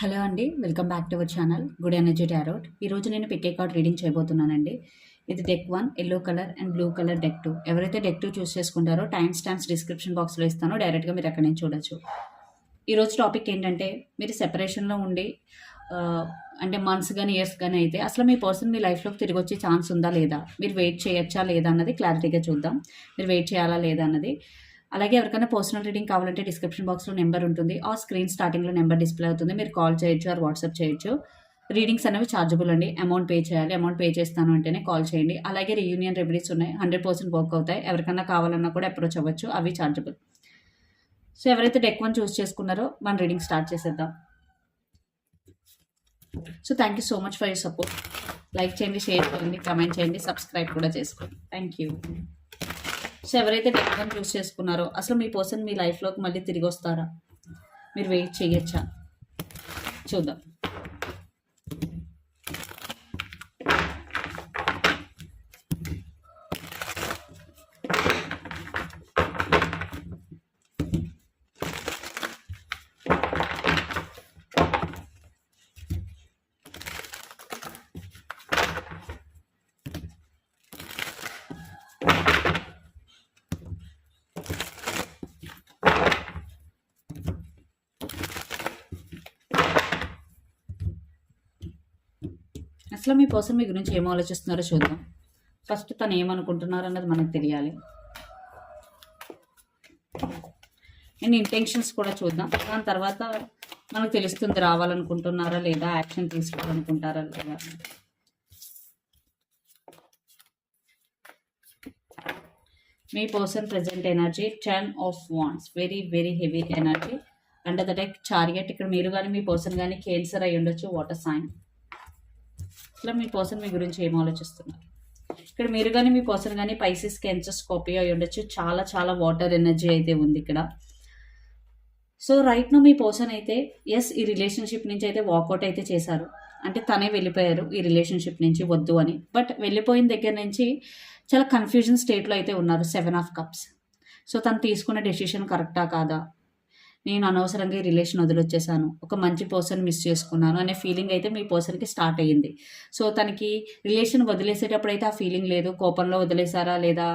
Hello అండి welcome back to our channel good energy tarot. ఈరోజు నేను పికే కార్డ్ రీడింగ్ చేయబోతున్నానండి. ఇది deck one yellow colour and blue colour deck two. ఎవరైతే deck two choose చేసుకుంటారో time stamps description బాక్స్లో ఇస్తానో డైరెక్ట్గా మీరు అక్కడ నుంచి చూడొచ్చు. ఈరోజు టాపిక్ ఏంటంటే మీరు సెపరేషన్లో ఉండి అంటే మంత్స్ కానీ ఇయర్స్ కానీ అయితే అసలు మీ పర్సన్ మీ లైఫ్లోకి తిరిగి వచ్చే ఛాన్స్ ఉందా లేదా? మీరు వెయిట్ చేయొచ్చా లేదా అన్నది క్లారిటీగా చూద్దాం. మీరు వెయిట్ చేయాలా లేదా అన్నది అలాగే ఎవరికైనా పర్సనల్ రీడింగ్ కావాలంటే డిస్క్రిప్షన్ బాక్స్లో నెంబర్ ఉంటుంది. ఆ స్క్రీన్ స్టార్టింగ్లో నెంబర్ డిస్ప్లే అవుతుంది. మీరు కాల్ చేయొచ్చు ఆర్ వాట్సాప్ చేయొచ్చు. రీడింగ్స్ అనేవి ఛార్జబుల్ అండి. అమౌంట్ పే చేయాలి. అమౌంట్ పే చేస్తాను అంటేనే కాల్ చేయండి. అలాగే రీయూనియన్ రెమెడీస్ ఉన్నాయి. హండ్రెడ్ పర్సెంట్ వర్క్ అవుతాయి. ఎవరికైనా కావాలన్నా కూడా అప్రోచ్ అవ్వచ్చు. అవి ఛార్జబుల్ సో ఎవరైతే డెక్ వన్ చూస్ చేసుకున్నారో మన రీడింగ్ స్టార్ట్ చేసేద్దాం. So thank you so much for your support like చేయండి షేర్ చేయండి కమెంట్ చేయండి సబ్స్క్రైబ్ కూడా చేసుకోండి. థ్యాంక్ యూ సో ఎవరైతే డెక్ చూస్ చేసుకున్నారో అసలు మీ పర్సన్ మీ లైఫ్లోకి మళ్ళీ తిరిగి వస్తారా? మీరు వెయిట్ చేయొచ్చా? చూద్దాం. అసలు మీ పర్సన్ మీ గురించి ఏం ఆలోచిస్తున్నారో చూద్దాం. ఫస్ట్ తను ఏమనుకుంటున్నారు అన్నది మనకు తెలియాలి. అండ్ ఇంటెన్షన్స్ కూడా చూద్దాం. దాని తర్వాత మనకు తెలుస్తుంది రావాలనుకుంటున్నారా లేదా యాక్షన్ తీసుకోవాలనుకుంటారా లేదా. మీ person present energy ten of wands very very heavy energy and that chariot ఇక్కడ మీరు కానీ మీ పర్సన్ కానీ కేన్సర్ అయి ఉండొచ్చు వాటర్ సైన్ ఇట్లా మీ పర్సన్ మీ గురించి ఏం ఆలోచిస్తున్నారు? ఇక్కడ మీరు కానీ మీ పర్సన్ కానీ పైసెస్ కెన్సర్ స్కోపియో అయి ఉండొచ్చు? చాలా చాలా వాటర్ ఎనర్జీ అయితే ఉంది ఇక్కడ. సో రైట్ నో మీ పర్సన్ అయితే ఎస్ ఈ రిలేషన్షిప్ నుంచి అయితే వాకౌట్ అయితే చేశారు. అంటే తనే వెళ్ళిపోయారు ఈ రిలేషన్షిప్ నుంచి వద్దు అని. బట్ వెళ్ళిపోయిన దగ్గర నుంచి చాలా కన్ఫ్యూజన్ స్టేట్లో అయితే ఉన్నారు సెవెన్ ఆఫ్ కప్స్ సో తను తీసుకున్న డెసిషన్ కరెక్టా కాదా? నేను అనవసరంగా ఈ రిలేషన్ వదిలొచ్చేసాను. ఒక మంచి పర్సన్ మిస్ చేసుకున్నాను అనే ఫీలింగ్ అయితే మీ పర్సన్కి స్టార్ట్ అయ్యింది. సో తనకి రిలేషన్ వదిలేసేటప్పుడు అయితే ఆ ఫీలింగ్ లేదు. కోపంలో వదిలేసారా? లేదా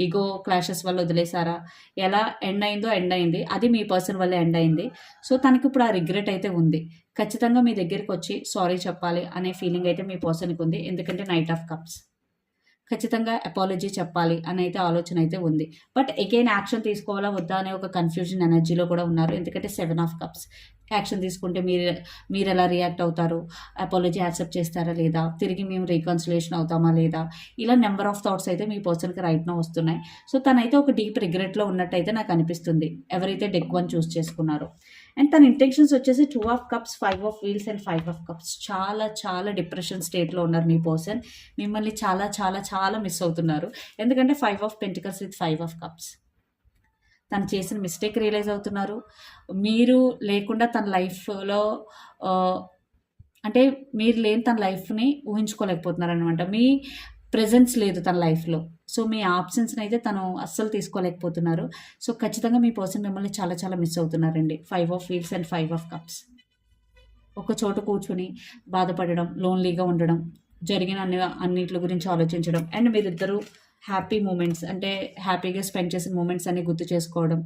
ఈగో క్లాషెస్ వల్ల వదిలేసారా? ఎలా ఎండ్ అయిందో ఎండ్ అయింది. అది మీ పర్సన్ వల్ల ఎండ్ అయింది. సో తనకి ఇప్పుడు ఆ రిగ్రెట్ అయితే ఉంది. ఖచ్చితంగా మీ దగ్గరికి వచ్చి సారీ చెప్పాలి అనే ఫీలింగ్ అయితే మీ పర్సన్కి ఉంది. ఎందుకంటే నైట్ ఆఫ్ కప్స్ ఖచ్చితంగా అపాలజీ చెప్పాలి అని అయితే ఆలోచన అయితే ఉంది. బట్ అగైన్ యాక్షన్ తీసుకోవాలా వద్దా అనే ఒక కన్ఫ్యూజన్ ఎనర్జీలో కూడా ఉన్నారు. ఎందుకంటే సెవెన్ ఆఫ్ కప్స్ యాక్షన్ తీసుకుంటే మీరు మీరు ఎలా రియాక్ట్ అవుతారు? అపాలజీ యాక్సెప్ట్ చేస్తారా లేదా? తిరిగి మేము రీకన్సిలేషన్ అవుతామా లేదా? ఇలా నెంబర్ ఆఫ్ థాట్స్ అయితే మీ పర్సన్కి రైట్నో వస్తున్నాయి. సో తనైతే ఒక డీప్ రిగ్రెట్లో ఉన్నట్టయితే నాకు అనిపిస్తుంది. ఎవరైతే డెక్ వన్ చూస్ చేసుకున్నారో. అండ్ తన ఇంటెన్షన్స్ వచ్చేసి two of cups five of wheels and five of cups చాలా చాలా డిప్రెషన్ స్టేట్లో ఉన్నారు మీ పర్సన్ మిమ్మల్ని చాలా చాలా చాలా మిస్ అవుతున్నారు. ఎందుకంటే five of pentacles with five of cups తను చేసిన మిస్టేక్ రియలైజ్ అవుతున్నారు. మీరు లేకుండా తన లైఫ్లో అంటే మీరు లేని తన లైఫ్ని ఊహించుకోలేకపోతున్నారు అనమాట మీ ప్రజెన్స్ లేదు తన లైఫ్లో. సో మీ ఆప్షన్స్ని అయితే తను అస్సలు తీసుకోలేకపోతున్నారు. సో ఖచ్చితంగా మీ పర్సన్ మిమ్మల్ని చాలా చాలా miss అవుతున్నారండి. Five of wheels and five of cups ఒక చోట కూర్చొని బాధపడడం లోన్లీగా ఉండడం జరిగిన అన్ని అన్నిటి గురించి ఆలోచించడం అండ్ మీరిద్దరూ హ్యాపీ మూమెంట్స్ అంటే హ్యాపీగా స్పెండ్ చేసిన మూమెంట్స్ అన్ని గుర్తు చేసుకోవడం.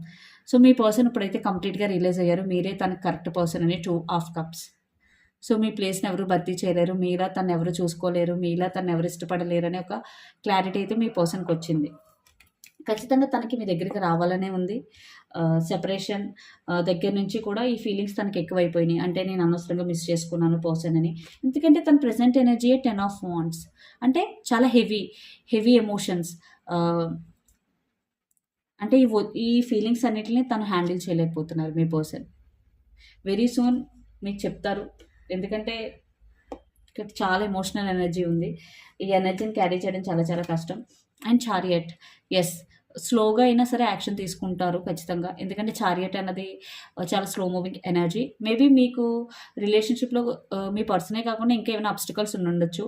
సో మీ పర్సన్ ఇప్పుడైతే కంప్లీట్గా రిలీజ్ అయ్యారు. మీరే తన కరెక్ట్ పర్సన్ అని టూ ఆఫ్ కప్స్ సో మీ ప్లేస్ని ఎవరు భర్తీ చేయలేరు మీలా తను ఎవరు చూసుకోలేరు మీలా తను ఎవరు ఇష్టపడలేరు అనే ఒక క్లారిటీ అయితే మీ పర్సన్కి వచ్చింది. ఖచ్చితంగా తనకి మీ దగ్గరికి రావాలనే ఉంది. సెపరేషన్ దగ్గర నుంచి కూడా ఈ ఫీలింగ్స్ తనకి ఎక్కువైపోయినాయి. అంటే నేను అనవసరంగా మిస్ చేసుకున్నాను పర్సన్ అని. ఎందుకంటే తన present energy ten of wands. అంటే చాలా హెవీ హెవీ ఎమోషన్స్. అంటే ఈ ఈ ఫీలింగ్స్ అన్నిటిని తను హ్యాండిల్ చేయలేకపోతున్నారు మీ పర్సన్. వెరీ సూన్ మీకు చెప్తారు. ఎందుకంటే చాలా ఎమోషనల్ ఎనర్జీ ఉంది. ఈ ఎనర్జీని క్యారీ చేయడం చాలా చాలా కష్టం. అండ్ చారియట్ ఎస్ స్లోగా అయినా సరే యాక్షన్ తీసుకుంటారు ఖచ్చితంగా. ఎందుకంటే చారియట్ అన్నది uh, చాలా స్లో మూవింగ్ ఎనర్జీ మేబీ మీకు రిలేషన్షిప్లో uh, మీ పర్సనే కాకుండా ఇంకేమైనా అబ్స్టికల్స్ ఉండొచ్చు.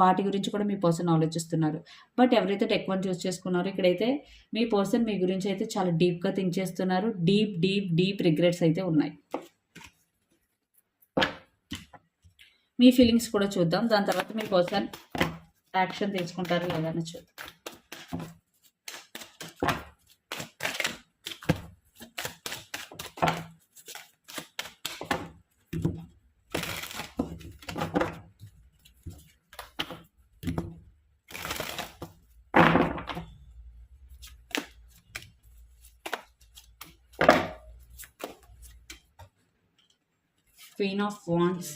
వాటి గురించి కూడా మీ పర్సన్ ఆలోచిస్తున్నారు. బట్ ఎవరైతే టెక్ వన్ చూస్ చేసుకున్నారో. ఇక్కడైతే మీ పర్సన్ మీ గురించి అయితే చాలా డీప్గా థింక్ చేస్తున్నారు. డీప్ డీప్ డీప్ రిగ్రెట్స్ అయితే ఉన్నాయి. మీ ఫీలింగ్స్ కూడా చూద్దాం. దాని తర్వాత మీ కోసం యాక్షన్ తీసుకుంటారు లేదని చూద్దాం. Queen of Wands,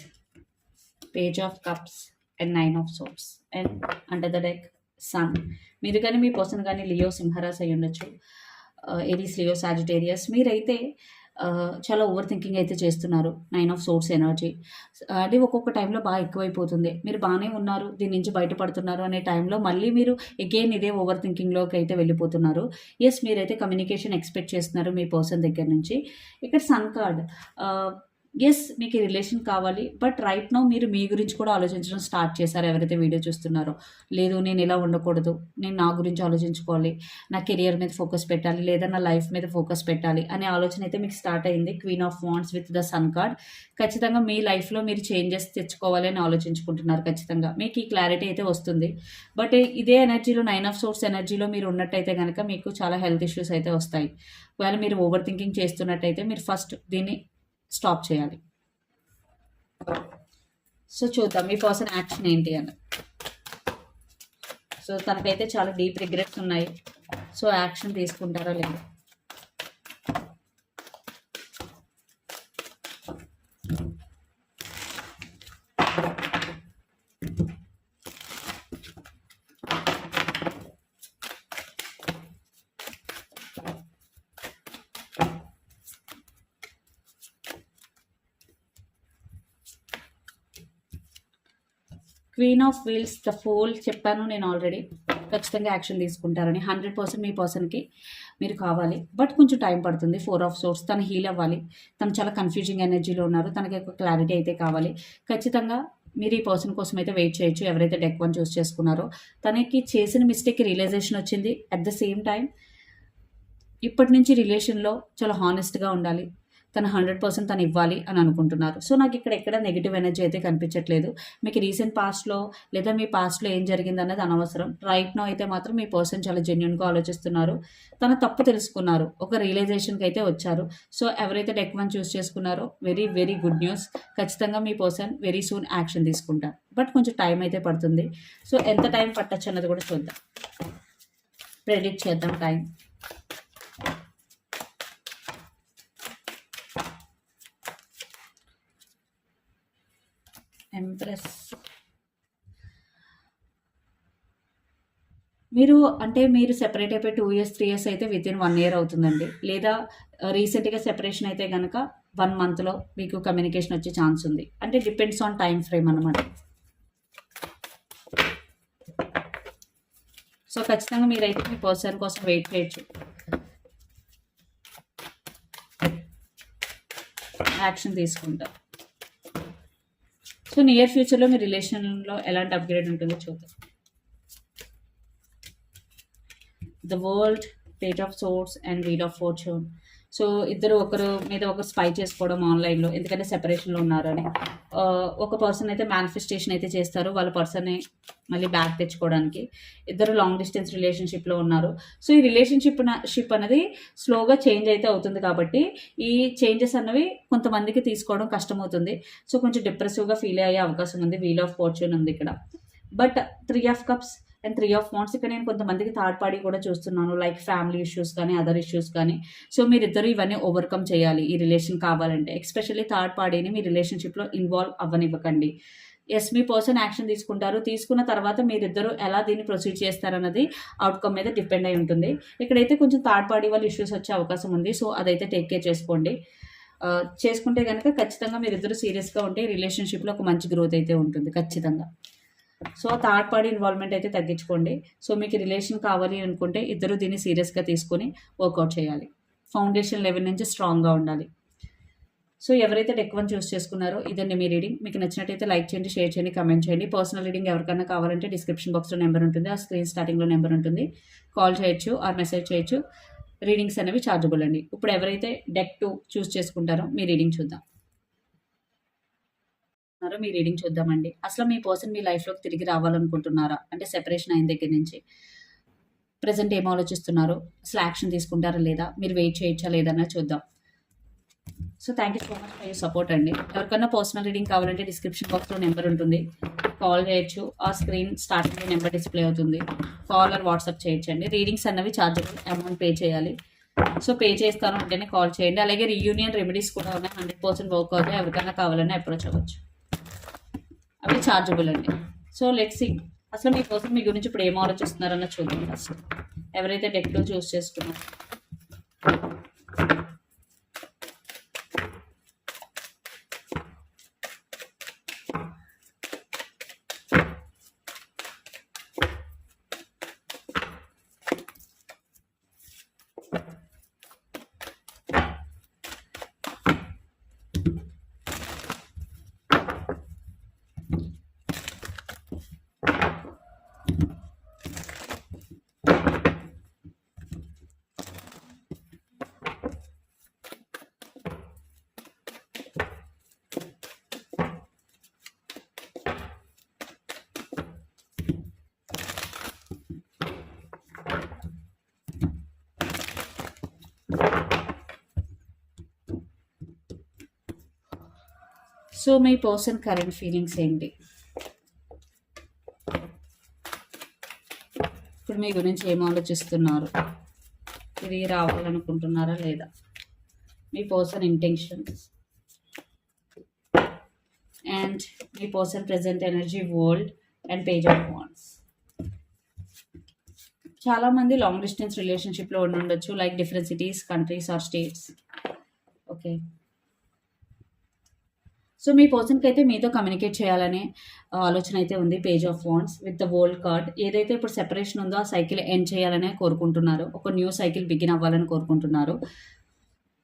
Page of Cups and Nine of Swords and under the deck Sun మీరు కానీ మీ పర్సన్ కానీ లియో సింహరాస్ అయి ఉండొచ్చు. ఏరీస్ లియో సాజిటేరియస్ మీరైతే uh, చాలా ఓవర్ థింకింగ్ అయితే చేస్తున్నారు. నైన్ ఆఫ్ సోర్స్ ఎనర్జీ అది ఒక్కొక్క టైంలో బాగా ఎక్కువైపోతుంది. మీరు బాగానే ఉన్నారు దీని నుంచి బయటపడుతున్నారు అనే టైంలో మళ్ళీ మీరు అగైన్ ఇదే ఓవర్ థింకింగ్లోకి అయితే వెళ్ళిపోతున్నారు. ఎస్ మీరైతే కమ్యూనికేషన్ ఎక్స్పెక్ట్ చేస్తున్నారు మీ పర్సన్ దగ్గర నుంచి. ఇక్కడ సన్ కార్డ్ ఎస్ మీకు రిలేషన్ కావాలి బట్ రైట్ నో మీరు మీ గురించి కూడా ఆలోచించడం స్టార్ట్ చేశారు ఎవరైతే వీడియో చూస్తున్నారో. లేదు నేను ఇలా ఉండకూడదు నేను నా గురించి ఆలోచించుకోవాలి నా కెరియర్ మీద ఫోకస్ పెట్టాలి లేదా నా లైఫ్ మీద ఫోకస్ పెట్టాలి అనే ఆలోచన అయితే మీకు స్టార్ట్ అయింది. Queen of wands with the sun card ఖచ్చితంగా మీ లైఫ్లో మీరు చేంజెస్ తెచ్చుకోవాలి అని ఆలోచించుకుంటున్నారు ఖచ్చితంగా. మీకు ఈ క్లారిటీ అయితే వస్తుంది. బట్ ఇదే ఎనర్జీలో నైన్ ఆఫ్ సోర్స్ ఎనర్జీలో మీరు ఉన్నట్టయితే కనుక మీకు చాలా హెల్త్ ఇష్యూస్ అయితే వస్తాయి. ఒకవేళ మీరు ఓవర్ థింకింగ్ చేస్తున్నట్టయితే మీరు ఫస్ట్ దీన్ని స్టాప్ చేయాలి. సో చూద్దాం మీ పర్సన్ యాక్షన్ ఏంటి అని. సో తనకైతే చాలా డీప్ రిగ్రెట్స్ ఉన్నాయి. సో యాక్షన్ తీసుకుంటారా లేదా. Queen of wheels the pole చెప్పాను నేను ఆల్రెడీ ఖచ్చితంగా యాక్షన్ తీసుకుంటారని హండ్రెడ్ పర్సెంట్ మీ పర్సన్కి మీరు కావాలి. బట్ కొంచెం టైం పడుతుంది ఫోర్ ఆఫ్ సోర్స్ తను హీల్ అవ్వాలి. తను చాలా కన్ఫ్యూజింగ్ ఎనర్జీలో ఉన్నారు తనకి ఒక క్లారిటీ అయితే కావాలి. ఖచ్చితంగా మీరు ఈ పర్సన్ కోసం అయితే వెయిట్ చేయొచ్చు ఎవరైతే డెక్ వన్ చూస్ చేసుకున్నారో. తనకి చేసిన మిస్టేక్ రియలైజేషన్ వచ్చింది. అట్ ద సేమ్ టైం ఇప్పటి నుంచి రిలేషన్లో చాలా హానెస్ట్గా ఉండాలి. తను హండ్రెడ్ పర్సెంట్ తను ఇవ్వాలి అని అనుకుంటున్నారు. సో నాకు ఇక్కడ ఎక్కడ నెగిటివ్ ఎనర్జీ అయితే కనిపించట్లేదు. మీకు రీసెంట్ పాస్ట్లో లేదా మీ పాస్ట్లో ఏం జరిగింది అన్నది అనవసరం. రైట్ నో అయితే మాత్రం మీ పర్సన్ చాలా జెన్యున్గా ఆలోచిస్తున్నారు. తన తప్పు తెలుసుకున్నారు. ఒక రియలైజేషన్కి అయితే వచ్చారు. సో ఎవరైతే డెక్ వన్ చూస్ చేసుకున్నారో వెరీ వెరీ గుడ్ న్యూస్ ఖచ్చితంగా మీ పర్సన్ వెరీ సూన్ యాక్షన్ తీసుకుంటారు. బట్ కొంచెం టైం అయితే పడుతుంది. సో ఎంత టైం పట్టచ్చు అన్నది కూడా చూద్దాం. ప్రెడిక్ట్ చేద్దాం టైం ఎంప్రెస్ మీరు అంటే మీరు సెపరేట్ అయిపోయి టూ ఇయర్స్ త్రీ ఇయర్స్ అయితే విత్ ఇన్ వన్ ఇయర్ అవుతుందండి. లేదా uh, రీసెంట్గా సెపరేషన్ అయితే కనుక వన్ మంత్లో మీకు కమ్యూనికేషన్ వచ్చే ఛాన్స్ ఉంది. అంటే డిపెండ్స్ ఆన్ టైం ఫ్రేమ్ అనమాట సో ఖచ్చితంగా మీరైతే మీ పర్సన్ కోసం వెయిట్ చేయొచ్చు. యాక్షన్ తీసుకుంటారు సో నియర్ ఫ్యూచర్లో మీ రిలేషన్లో ఎలాంటి అప్గ్రేడ్ ఉంటుందో చూద్దాం. The world page of swords and wheel of fortune so ఇద్దరు ఒకరు మీద ఒకరు స్పై చేసుకోవడం ఆన్లైన్లో ఎందుకంటే సెపరేషన్లో ఉన్నారని. ఒక పర్సన్ అయితే మేనిఫెస్టేషన్ అయితే చేస్తారు వాళ్ళ పర్సన్ని మళ్ళీ బ్యాక్ తెచ్చుకోవడానికి. ఇద్దరు లాంగ్ డిస్టెన్స్ రిలేషన్షిప్లో ఉన్నారు. సో ఈ రిలేషన్షిప్ షిప్ అనేది స్లోగా చేంజ్ అయితే అవుతుంది కాబట్టి ఈ చేంజెస్ అన్నవి కొంతమందికి తీసుకోవడం కష్టమవుతుంది. సో కొంచెం డిప్రెసివ్గా ఫీల్ అయ్యే అవకాశం ఉంది వీల్ ఆఫ్ ఫార్చ్యూన్ ఉంది ఇక్కడ. But three of cups and three of wands ఇక్కడ నేను కొంతమందికి థర్డ్ పార్టీ కూడా చూస్తున్నాను. లైక్ ఫ్యామిలీ ఇష్యూస్ కానీ అదర్ ఇష్యూస్ కానీ. సో మీరిద్దరు ఇవన్నీ ఓవర్కమ్ చేయాలి. ఈ రిలేషన్ కావాలంటే. ఎస్పెషల్లీ థర్డ్ పార్టీని మీ రిలేషన్షిప్లో ఇన్వాల్వ్ అవ్వనివ్వకండి. ఎస్ మీ పర్సన్ యాక్షన్ తీసుకుంటారు. తీసుకున్న తర్వాత మీరిద్దరు ఎలా దీన్ని ప్రొసీడ్ చేస్తారన్నది అవుట్కమ్ మీద డిపెండ్ అయి ఉంటుంది. ఇక్కడైతే కొంచెం థర్డ్ పార్టీ వాళ్ళు ఇష్యూస్ వచ్చే అవకాశం ఉంది. సో అదైతే టేక్ కేర్ చేసుకోండి. చేసుకుంటే కనుక ఖచ్చితంగా మీరిద్దరు సీరియస్గా ఉంటే రిలేషన్షిప్లో ఒక మంచి గ్రోత్ అయితే ఉంటుంది. ఖచ్చితంగా. సో థర్డ్ పార్టీ ఇన్వాల్వ్మెంట్ అయితే తగ్గించుకోండి. సో మీకు రిలేషన్ కావాలి అనుకుంటే ఇద్దరు దీన్ని సీరియస్గా తీసుకొని వర్కౌట్ చేయాలి. ఫౌండేషన్ లెవెల్ నుంచి స్ట్రాంగ్గా ఉండాలి. సో ఎవరైతే డెక్ వన్ చూస్ చేసుకున్నారో ఇదండి మీ రీడింగ్. మీకు నచ్చినట్టయితే లైక్ చేయండి షేర్ చేయండి కమెంట్ చేయండి. పర్సనల్ రీడింగ్ ఎవరికైనా కావాలంటే డిస్క్రిప్షన్ బాక్స్లో నెంబర్ ఉంటుంది. ఆ స్క్రీన్ స్టార్టింగ్లో నెంబర్ ఉంటుంది. కాల్ చేయొచ్చు ఆర్ మెసేజ్ చేయొచ్చు. రీడింగ్స్ అనేవి ఛార్జబుల్ అండి. ఇప్పుడు ఎవరైతే డెక్ టూ చూస్ చేసుకుంటారో మీ రీడింగ్ చూద్దాం. అనుకుంటున్నారో మీ రీడింగ్ చూద్దామండి. అసలు మీ పర్సన్ మీ లైఫ్లోకి తిరిగి రావాలనుకుంటున్నారా? అంటే సెపరేషన్ అయిన దగ్గర నుంచి. ప్రజెంట్ ఏం ఆలోచిస్తున్నారు? అసలు యాక్షన్ తీసుకుంటారా లేదా? మీరు వెయిట్ చేయొచ్చా లేదన్నా చూద్దాం. So thank you so much for you support అండి. ఎవరికైనా పర్సనల్ రీడింగ్ కావాలంటే డిస్క్రిప్షన్ బాక్స్లో నెంబర్ ఉంటుంది. కాల్ చేయొచ్చు. ఆ స్క్రీన్ స్టార్టింగ్లో నెంబర్ డిస్ప్లే అవుతుంది. కాల్ ఆర్ వాట్సాప్ చేయొచ్చండి రీడింగ్స్ అన్నవి ఛార్జబుల్ అమౌంట్ పే చేయాలి. సో పే చేస్తాను. అంటేనే కాల్ చేయండి. అలాగే రీయూనియన్ రెమెడీస్ కూడా ఉన్నాయి. హండ్రెడ్ పర్సెంట్ వర్క్ అవుతాయి. ఎవరికైనా కావాలన్నా అప్రోచ్ అవ్వచ్చు. అవి ఛార్జబుల్ అండి. సో లెట్ సి అసలు మీ కోసం మీ గురించి ఇప్పుడు ఏం ఆలోచిస్తున్నారన్న చూద్దాం ఫస్ట్ ఎవరైతే డెక్లో చూస్ చేసుకున్నారో. సో మీ పర్సన్ కరెంట్ ఫీలింగ్స్ ఏంటి? ఇప్పుడు మీ గురించి ఏం ఆలోచిస్తున్నారు? తిరిగి రావాలనుకుంటున్నారా లేదా? మీ person intentions. And me person present energy world and page of wands. చాలామంది లాంగ్ డిస్టెన్స్ రిలేషన్షిప్లో ఉండి ఉండొచ్చు like different cities countries or states. Okay. So మీ పర్సన్కి అయితే మీతో కమ్యూనికేట్ చేయాలనే ఆలోచన అయితే ఉంది page of wands with the world card. ఏదైతే ఇప్పుడు సెపరేషన్ ఉందో ఆ సైకిల్ ఎండ్ చేయాలనే కోరుకుంటున్నారు. ఒక న్యూ సైకిల్ బిగిన్ అవ్వాలని కోరుకుంటున్నారు.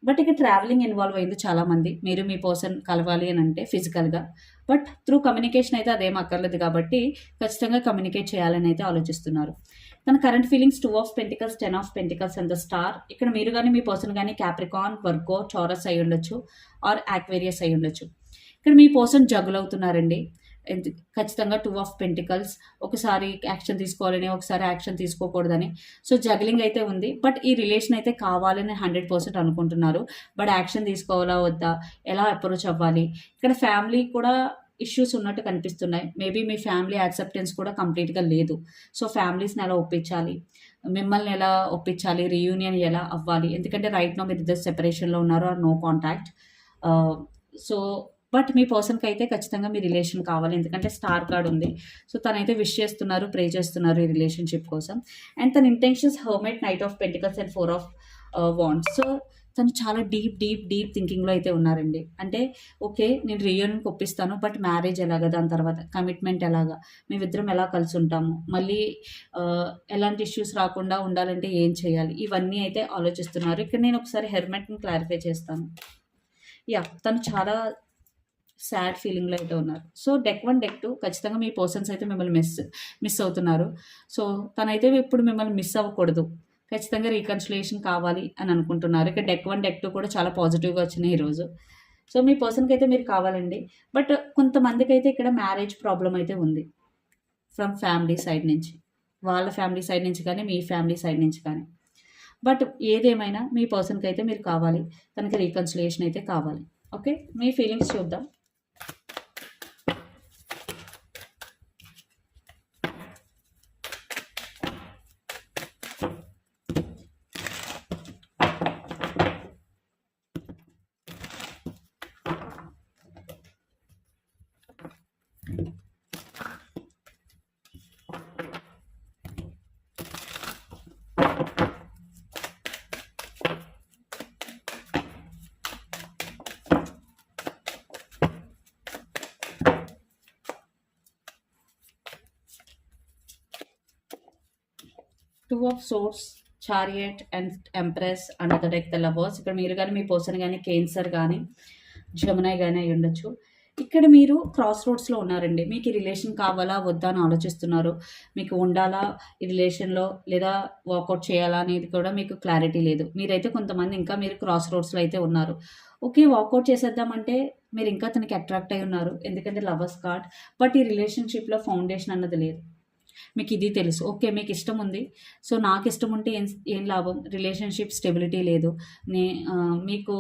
బట్ ఇక ట్రావెలింగ్ ఇన్వాల్వ్ అయింది చాలామంది. మీరు మీ పర్సన్ కలవాలి అని అంటే ఫిజికల్గా. బట్ త్రూ కమ్యూనికేషన్ అయితే అదేం అక్కర్లేదు కాబట్టి ఖచ్చితంగా కమ్యూనికేట్ చేయాలని అయితే ఆలోచిస్తున్నారు. తన current feelings Two of Pentacles Ten of Pentacles and the Star. ఇక్కడ మీరు కానీ మీ పర్సన్ కానీ క్యాప్రికాన్ వర్గో చౌరస్ అయి ఉండొచ్చు ఆర్ యాక్వేరియస్ అయి ఉండొచ్చు ఇక్కడ మీ పర్సన్ జగుల్ అవుతున్నారండి. ఖచ్చితంగా టూ ఆఫ్ పెంటికల్స్ ఒకసారి యాక్షన్ తీసుకోవాలని ఒకసారి యాక్షన్ తీసుకోకూడదని. సో జగలింగ్ అయితే ఉంది. బట్ ఈ రిలేషన్ అయితే కావాలని హండ్రెడ్ పర్సెంట్ అనుకుంటున్నారు. బట్ యాక్షన్ తీసుకోవాలా వద్దా? ఎలా అప్రోచ్ అవ్వాలి? ఇక్కడ ఫ్యామిలీ కూడా ఇష్యూస్ ఉన్నట్టు కనిపిస్తున్నాయి. మేబీ మీ ఫ్యామిలీ యాక్సెప్టెన్స్ కూడా కంప్లీట్గా లేదు. సో ఫ్యామిలీస్ని ఎలా ఒప్పించాలి? మిమ్మల్ని ఎలా ఒప్పించాలి? రీయూనియన్ ఎలా అవ్వాలి? ఎందుకంటే రైట్ నో మీరు ఇద్దరు సెపరేషన్లో ఉన్నారు or no contact. So but మీ పర్సన్కి అయితే ఖచ్చితంగా మీ రిలేషన్ కావాలి. ఎందుకంటే స్టార్ కార్డ్ ఉంది. సో తనైతే విష్ చేస్తున్నారు ప్రే చేస్తున్నారు ఈ రిలేషన్షిప్ కోసం. అండ్ తన intentions hermit knight of pentacles and four of wands so తను చాలా డీప్ డీప్ డీప్ థింకింగ్లో అయితే ఉన్నారండి. అంటే ఓకే నేను రియూనియన్కి ఒప్పిస్తాను బట్ మ్యారేజ్ ఎలాగా దాని తర్వాత కమిట్మెంట్ ఎలాగా మేమిద్దరం ఎలా కలిసి ఉంటాము మళ్ళీ uh, ఎలాంటి ఇష్యూస్ రాకుండా ఉండాలంటే ఏం చేయాలి ఇవన్నీ అయితే ఆలోచిస్తున్నారు. ఇక్కడ నేను ఒకసారి హెల్మెట్ని క్లారిఫై చేస్తాను. యా తను చాలా సాడ్ ఫీలింగ్లో అయితే ఉన్నారు. So deck one deck two ఖచ్చితంగా మీ పర్సన్స్ అయితే మిమ్మల్ని మిస్ మిస్ అవుతున్నారు. సో తనైతే ఇప్పుడు మిమ్మల్ని మిస్ అవ్వకూడదు. ఖచ్చితంగా రీకన్సిలేషన్ కావాలి అని అనుకుంటున్నారు. ఇక డెక్ వన్ డెక్ టూ కూడా చాలా పాజిటివ్గా వచ్చినాయి ఈరోజు సో మీ పర్సన్కి అయితే మీరు కావాలండి. బట్ కొంతమందికి అయితే ఇక్కడ మ్యారేజ్ ప్రాబ్లం అయితే ఉంది. ఫ్రమ్ ఫ్యామిలీ సైడ్ నుంచి. వాళ్ళ ఫ్యామిలీ సైడ్ నుంచి కానీ మీ ఫ్యామిలీ సైడ్ నుంచి కానీ. బట్ ఏదేమైనా మీ పర్సన్కి అయితే మీరు కావాలి. తనకి రీకన్సిలేషన్ అయితే కావాలి. ఓకే? మీ ఫీలింగ్స్ చూద్దాం. Two of swords chariot and empress and other deck the lovers ఇక్కడ మీరు కానీ మీ పర్సన్ కానీ కేన్సర్ కానీ జమునాయ్ కానీ అయి ఉండొచ్చు. ఇక్కడ మీరు క్రాస్ రోడ్స్లో ఉన్నారండి. మీకు ఈ రిలేషన్ కావాలా వద్దా అని ఆలోచిస్తున్నారు. మీకు ఉండాలా ఈ రిలేషన్లో లేదా వర్కౌట్ చేయాలా అనేది కూడా మీకు క్లారిటీ లేదు. మీరైతే కొంతమంది ఇంకా మీరు క్రాస్ రోడ్స్లో అయితే ఉన్నారు. ఓకే వాకౌట్ చేసేద్దామంటే మీరు ఇంకా అతనికి అట్రాక్ట్ అయి ఉన్నారు. ఎందుకంటే లవర్స్ కార్డ్ బట్ ఈ రిలేషన్షిప్లో ఫౌండేషన్ అన్నది లేదు. మీకు ఇది తెలుసు. ఓకే మీకు ఇష్టం ఉంది. సో నాకు ఇష్టం ఉంటే ఏం ఏం లాభం? రిలేషన్షిప్ స్టెబిలిటీ లేదు. నే మీకు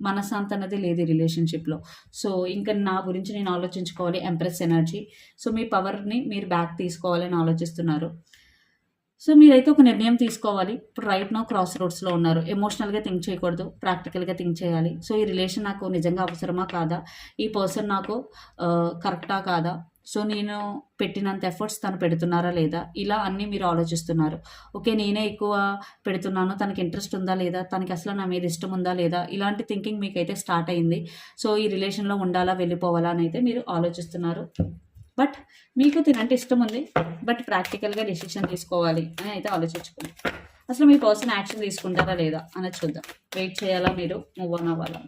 మనశ్శాంతి అన్నది లేదు రిలేషన్షిప్లో. సో ఇంకా నా గురించి నేను ఆలోచించుకోవాలి. Empress energy. సో మీ పవర్ని మీరు బ్యాక్ తీసుకోవాలని ఆలోచిస్తున్నారు. సో మీరైతే ఒక నిర్ణయం తీసుకోవాలి. ఇప్పుడు రైట్ నో క్రాస్ రోడ్స్లో ఉన్నారు. ఎమోషనల్గా థింక్ చేయకూడదు. ప్రాక్టికల్గా థింక్ చేయాలి. సో ఈ రిలేషన్ నాకు నిజంగా అవసరమా కాదా? ఈ పర్సన్ నాకు కరెక్టా కాదా? సో నేను పెట్టినంత ఎఫర్ట్స్ తను పెడుతున్నారా లేదా? ఇలా అన్నీ మీరు ఆలోచిస్తున్నారు. ఓకే నేనే ఎక్కువ పెడుతున్నాను తనకి ఇంట్రెస్ట్ ఉందా లేదా? తనకి అసలు నా మీద ఇష్టం ఉందా లేదా? ఇలాంటి థింకింగ్ మీకైతే స్టార్ట్ అయింది. సో ఈ రిలేషన్లో ఉండాలా వెళ్ళిపోవాలా అని అయితే మీరు ఆలోచిస్తున్నారు. బట్ మీకు తినంటే ఇష్టం ఉంది. బట్ ప్రాక్టికల్గా డెసిషన్ తీసుకోవాలి అని అయితే ఆలోచించుకోండి. అసలు మీ పర్సన్ యాక్షన్ తీసుకుంటారా లేదా? అని చూద్దాం. వెయిట్ చేయాలా మీరు? మూవ్ ఆన్ అవ్వాలా?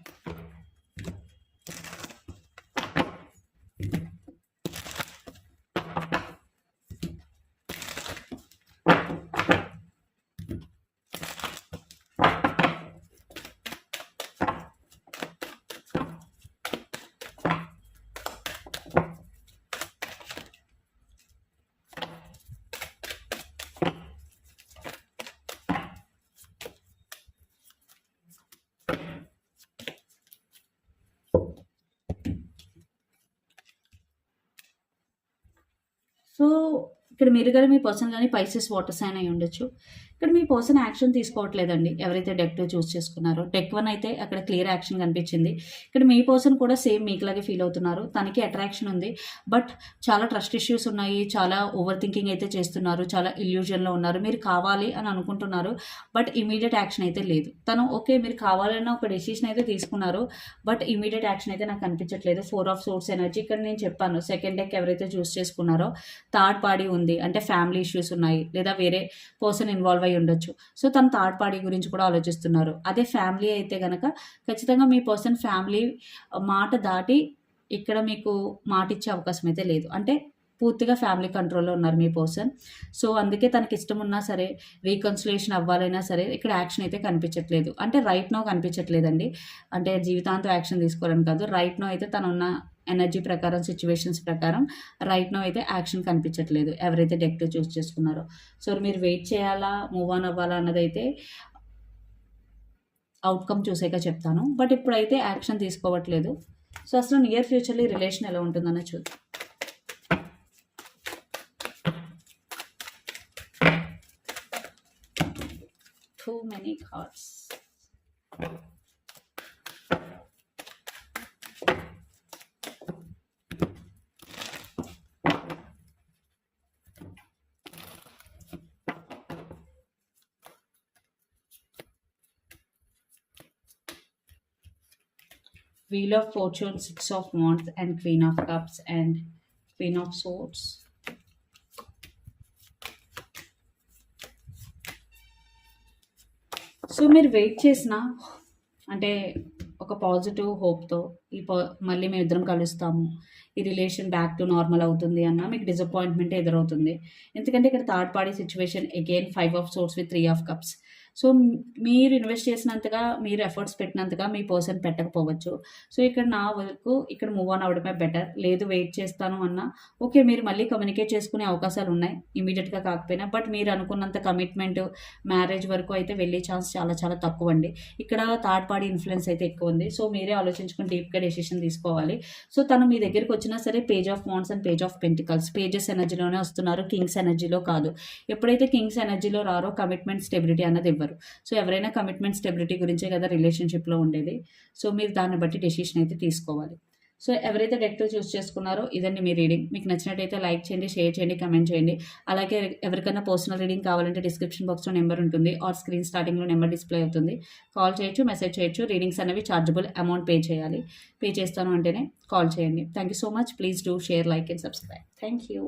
సో ఇక్కడ మీరు కానీ మీ పర్సన్ కానీ పైసెస్ వాటర్ సైన్ అయి ఉండొచ్చు. ఇక్కడ మీ పర్సన్ యాక్షన్ తీసుకోవట్లేదండి. ఎవరైతే డెక్ టూ చూస్ చేసుకున్నారో. డెక్ వన్ అయితే అక్కడ క్లియర్ యాక్షన్ కనిపించింది. ఇక్కడ మీ పర్సన్ కూడా సేమ్ మీకులాగే ఫీల్ అవుతున్నారు. తనకి అట్రాక్షన్ ఉంది. బట్ చాలా ట్రస్ట్ ఇష్యూస్ ఉన్నాయి. చాలా ఓవర్ థింకింగ్ అయితే చేస్తున్నారు. చాలా ఇల్యూజన్లో ఉన్నారు. మీరు కావాలి అని అనుకుంటున్నారు. బట్ ఇమీడియట్ యాక్షన్ అయితే లేదు. తను ఓకే మీరు కావాలన్న ఒక డెసిషన్ అయితే తీసుకున్నారు. బట్ ఇమీడియట్ యాక్షన్ అయితే నాకు కనిపించట్లేదు ఫోర్ ఆఫ్ సోర్స్ ఎనర్జీ. ఇక్కడ నేను చెప్పాను సెకండ్ డెక్ ఎవరైతే చూస్ చేసుకున్నారో థర్డ్ పార్టీ ఉంది. అంటే ఫ్యామిలీ ఇష్యూస్ ఉన్నాయి. లేదా వేరే పర్సన్ ఇన్వాల్వ్ అయి ఉండొచ్చు. సో తను థర్డ్ పార్టీ గురించి కూడా ఆలోచిస్తున్నారు. అదే ఫ్యామిలీ అయితే కనుక ఖచ్చితంగా మీ పర్సన్ ఫ్యామిలీ మాట దాటి ఇక్కడ మీకు మాట ఇచ్చే అవకాశం అయితే లేదు. అంటే పూర్తిగా ఫ్యామిలీ కంట్రోల్లో ఉన్నారు మీ పర్సన్ సో అందుకే తనకి ఇష్టం ఉన్నా సరే రీకన్సిలేషన్ అవ్వాలైనా సరే ఇక్కడ యాక్షన్ అయితే కనిపించట్లేదు. అంటే రైట్ నో కనిపించట్లేదండి. అంటే జీవితాంతం యాక్షన్ తీసుకోవాలని కాదు. రైట్ నో అయితే తను ఉన్న ఎనర్జీ ప్రకారం సిచ్యువేషన్స్ ప్రకారం రైట్ నో అయితే యాక్షన్ కనిపించట్లేదు. ఎవరైతే డెక్ చూస్ చేసుకున్నారో. సో మీరు వెయిట్ చేయాలా మూవ్ ఆన్ అవ్వాలా అన్నది అయితే అవుట్కమ్ చూసాక చెప్తాను. బట్ ఇప్పుడైతే యాక్షన్ తీసుకోవట్లేదు. సో అసలు నియర్ ఫ్యూచర్లో ఈ రిలేషన్ ఎలా ఉంటుందన్న చూద్దాం. Too many cards Wheel of Fortune, Six of Wands, and Queen of Cups, and Queen of Swords. So మీరు వెయిట్ చేసిన అంటే ఒక పాజిటివ్ హోప్తో ఈ పా మళ్ళీ మేము ఇద్దరం కలుస్తాము. ఈ రిలేషన్ బ్యాక్ టు నార్మల్ అవుతుంది అన్న మీకు డిసప్పాయింట్మెంట్ ఎదురవుతుంది. ఎందుకంటే ఇక్కడ third party situation again five of swords with three of cups so మీరు ఇన్వెస్ట్ చేసినంతగా మీరు ఎఫర్ట్స్ పెట్టినంతగా మీ పర్సన్ పెట్టకపోవచ్చు. సో ఇక్కడ నా వరకు ఇక్కడ మూవ్ ఆన్ అవ్వడమే బెటర్ లేదు వెయిట్ చేస్తాను అన్న ఓకే మీరు మళ్ళీ కమ్యూనికేట్ చేసుకునే అవకాశాలు ఉన్నాయి ఇమీడియట్గా కాకపోయినా. బట్ మీరు అనుకున్నంత కమిట్మెంట్ మ్యారేజ్ వరకు అయితే వెళ్ళే ఛాన్స్ చాలా చాలా తక్కువ అండి. ఇక్కడ థర్డ్ పార్టీ ఇన్ఫ్లుయెన్స్ అయితే ఎక్కువ ఉంది. సో మీరే ఆలోచించుకుని డీప్గా డెసిషన్ తీసుకోవాలి. సో తను మీ దగ్గరికి వచ్చినా సరే page of wands and page of pentacles pages ఎనర్జీలోనే వస్తున్నారు కింగ్స్ ఎనర్జీలో కాదు. ఎప్పుడైతే కింగ్స్ ఎనర్జీలో రారో కమిట్మెంట్ స్టెబిలిటీ అన్నది ఇవ్వరు సో ఎవరైనా కమిట్మెంట్ స్టెబిలిటీ గురించే కదా రిలేషన్షిప్లో ఉండేది. సో మీరు దాన్ని బట్టి డెసిషన్ అయితే తీసుకోవాలి. సో ఎవరైతే డెక్ చూస్ చేసుకున్నారో ఇదండి మీ రీడింగ్ మీకు నచ్చినట్టయితే లైక్ చేయండి షేర్ చేయండి కమెంట్ చేయండి. అలాగే ఎవరికైనా పర్సనల్ రీడింగ్ కావాలంటే డిస్క్రిప్షన్ బాక్స్లో నెంబర్ ఉంటుంది. ఆర్ స్క్రీన్ స్టార్టింగ్లో నెంబర్ డిస్ప్లే అవుతుంది. కాల్ చేయొచ్చు మెసేజ్ చేయొచ్చు. రీడింగ్స్ అనేవి చార్జబుల్ అమౌంట్ పే చేయాలి. పే చేస్తాను అంటేనే కాల్ చేయండి. Thank you so much please do share like and subscribe thank you